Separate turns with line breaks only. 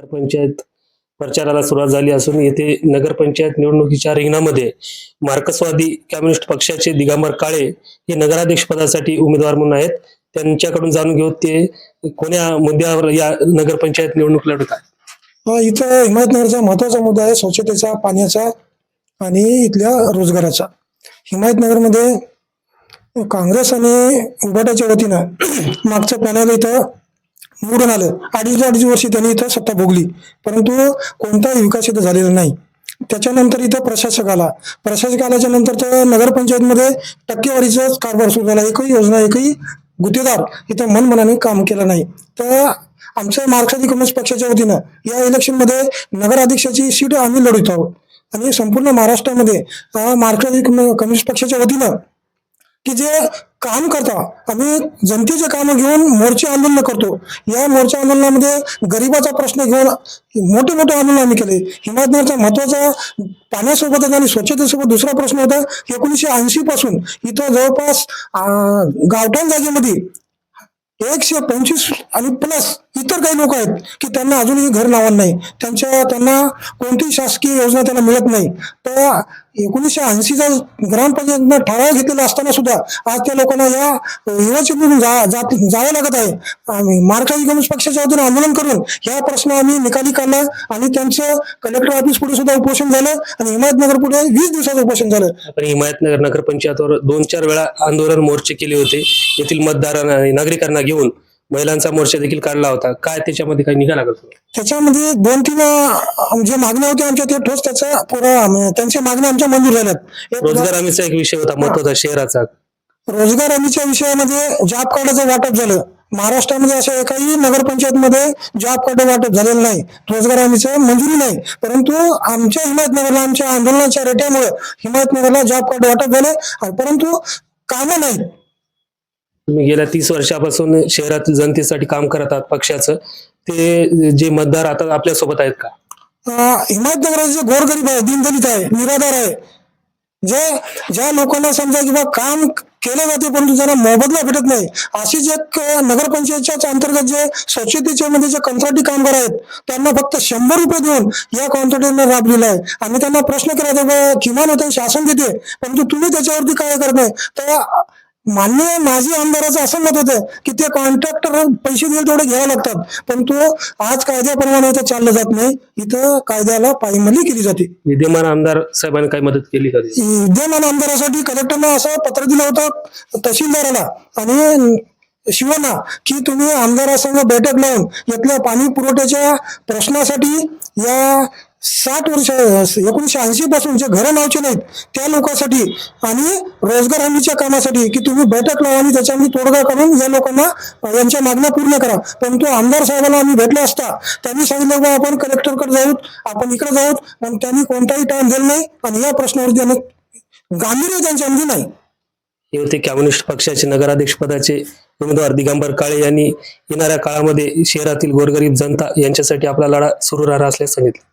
नगरपंचायत प्रचाराला सुरुवात झाली असून येथे नगरपंचायत निवडणुकीच्या रिंगणामध्ये मार्क्सवादी कम्युनिस्ट पक्षाचे दिगंबर काळे हे नगराध्यक्ष पदासाठी उमेदवार म्हणून आहेत. त्यांच्याकडून जाणून घेऊ ते कोण्या मुद्द्यावर या नगरपंचायत निवडणूक लढत आहे
इथं हिमायतनगरचा महत्त्वाचा मुद्दा आहे स्वच्छतेचा पाण्याचा आणि इथल्या रोजगाराचा. हिमायतनगरमध्ये काँग्रेस आणि उभाटाच्या वतीनं मागचं पॅनल इथं निवडून आलं. अडीच अडीच वर्षी त्यांनी इथं सत्ता भोगली. परंतु कोणताही विकास इथं झालेला नाही. त्याच्यानंतर इथं प्रशासक आला. प्रशासक आल्याच्यानंतर तर नगरपंचायतमध्ये टक्केवारीचाच कारभार सुरू झाला. एकही योजना एकही गुत्तेदार इथं मनमनाने काम केलं नाही. तर आमच्या मार्क्सवादी कम्युनिस्ट पक्षाच्या वतीनं या इलेक्शनमध्ये नगराध्यक्षाची सीट आम्ही लढवत आहोत. आणि संपूर्ण महाराष्ट्रामध्ये मार्क्सवादी कम्युनिस्ट पक्षाच्या वतीनं की जे काम करता आम्ही जनतेचे कामं घेऊन मोर्चे आंदोलन करतो. या मोर्चा आंदोलनामध्ये गरिबाचा प्रश्न घेऊन मोठे मोठे आंदोलन आम्ही केले. हिमायतनगरचा महत्त्वाचा पाण्यासोबतच आणि स्वच्छतेसोबत दुसरा प्रश्न होता एकोणीसशे ऐंशी पासून. इथं जवळपास गावठाण जागेमध्ये एकशे पंचवीस आणि प्लस इतर काही लोक आहेत की त्यांना अजूनही घर लावलं नाही. त्यांच्या त्यांना कोणतीही शासकीय योजना त्यांना मिळत नाही. तर एकोणीसशे ऐंशीचा ग्रामपंचायतनं ठराव घेतलेला असताना सुद्धा आज त्या लोकांना या युवाचितून जा जावं लागत आहे. आम्ही मार्क्सवादी कम्युनिस्ट पक्षाच्या वतीनं आंदोलन करून या प्रश्न आम्ही निकाली काढला आणि त्यांचं कलेक्टर ऑफिस पुढे सुद्धा उपोषण झालं आणि हिमायतनगर पुढे वीस दिवसाचं उपोषण झालं.
आपण हिमायतनगर नगरपंचायतवर दोन चार वेळा आंदोलन मोर्चे केले होते. येथील मतदारांना आणि नागरिकांना घेऊन महिलांचा मोर्चा देखील काढला होता. काय त्याच्यामध्ये काही निघाला का
त्याच्यामध्ये दोन तीन जे मागण्या होत्या आमच्या ते ठोस त्याचा त्यांच्या मागण्या आमच्या मंजूर झाल्यात.
रोजगार हमीचा एक विषय होता महत्त्वाचा शहराचा.
रोजगार हमीच्या विषयामध्ये जॉब कार्डाचं वाटप झालं. महाराष्ट्रामध्ये असं एकाही नगरपंचायतमध्ये जॉब कार्ड वाटप झालेलं नाही. रोजगार हमीचं मंजुरी नाही. परंतु आमच्या हिमायतनगरला आमच्या आंदोलनाच्या रेट्यामुळे हिमायतनगरला जॉब कार्ड वाटप झाले. परंतु कामं नाही
तुम्ही गेल्या तीस वर्षापासून शहरातील जनतेसाठी काम करत आहात पक्षाचं. ते जे मतदार आता आपल्यासोबत आहेत का?
हिमायतनगराचे जे गोरगरीब आहे दिनदलित आहे निराधार आहे. जे ज्या लोकांना समजा किंवा काम केलं जाते परंतु त्यांना मोबदला भेटत नाही अशीच एक नगरपंचायतच्या अंतर्गत जे स्वच्छतेच्या मध्ये जे कंत्राटी कामगार आहेत त्यांना फक्त शंभर रुपये देऊन या कॉन्ट्रॅक्टरने राबलेला आहे. आणि त्यांना प्रश्न केला तर किमान होतं शासन देते परंतु तुम्ही त्याच्यावरती काय करत नाही तर मान्य माजी आमदाराचं असं मत होतं की ते कॉन्ट्रॅक्टर पैसे दिले तेवढे घ्यावे लागतात. परंतु आज कायद्याप्रमाणे इथं चाललं जात नाही. इथं कायद्याला पायमल्ली केली जाते.
विद्यमान आमदार साहेबांनी काही मदत केली का
विद्यमान आमदारासाठी कलेक्टरनं असं पत्र दिलं होतं तहसीलदाराला. आणि शिवना की तुम्ही आमदारासंग बैठक लावून यातल्या पाणी पुरवठ्याच्या प्रश्नासाठी या साठ वर्ष एकोणीशे ऐंशी पासून जे घरं नावचे नाहीत त्या लोकांसाठी आणि रोजगार हमीच्या कामासाठी की तुम्ही बैठक लावा आणि त्याच्यामध्ये तोडगा करून या लोकांना यांच्या मागण्या पूर्ण करा. परंतु आमदार साहेबांना आम्ही भेटले असता त्यांनी सांगितलं बा आपण कलेक्टरकडे जाऊत आपण इकडे जाऊत पण त्यांनी कोणताही टाइम दिला नाही आणि या प्रश्नावर त्यांना गांभीर्य त्यांच्यामध्ये नाही.
हे होते कम्युनिस्ट पक्षाचे नगराध्यक्ष पदाचे उमेदवार. दिगंबर काळे यांनी येणाऱ्या काळामध्ये शहरातील गोरगरीब जनता यांच्यासाठी आपला लढा सुरू राहणार असल्याचे सांगितले.